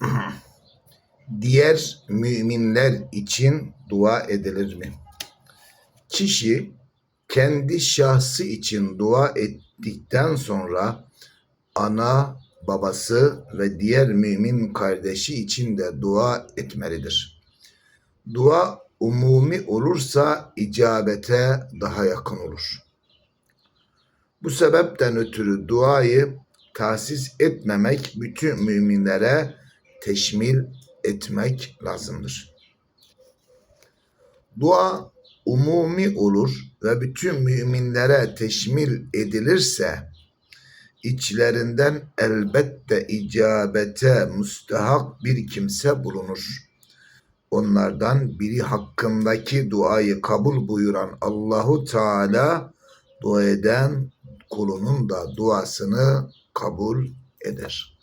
diğer müminler için dua edilir mi? Kişi kendi şahsı için dua ettikten sonra ana, babası ve diğer mümin kardeşi için de dua etmelidir. Dua umumi olursa icabete daha yakın olur. Bu sebepten ötürü duayı tahsis etmemek, bütün müminlere teşmil etmek lazımdır. Dua umumi olur ve bütün müminlere teşmil edilirse içlerinden elbette icabete müstehak bir kimse bulunur. Onlardan biri hakkındaki duayı kabul buyuran Allahu Teala dua eden kulunun da duasını kabul eder.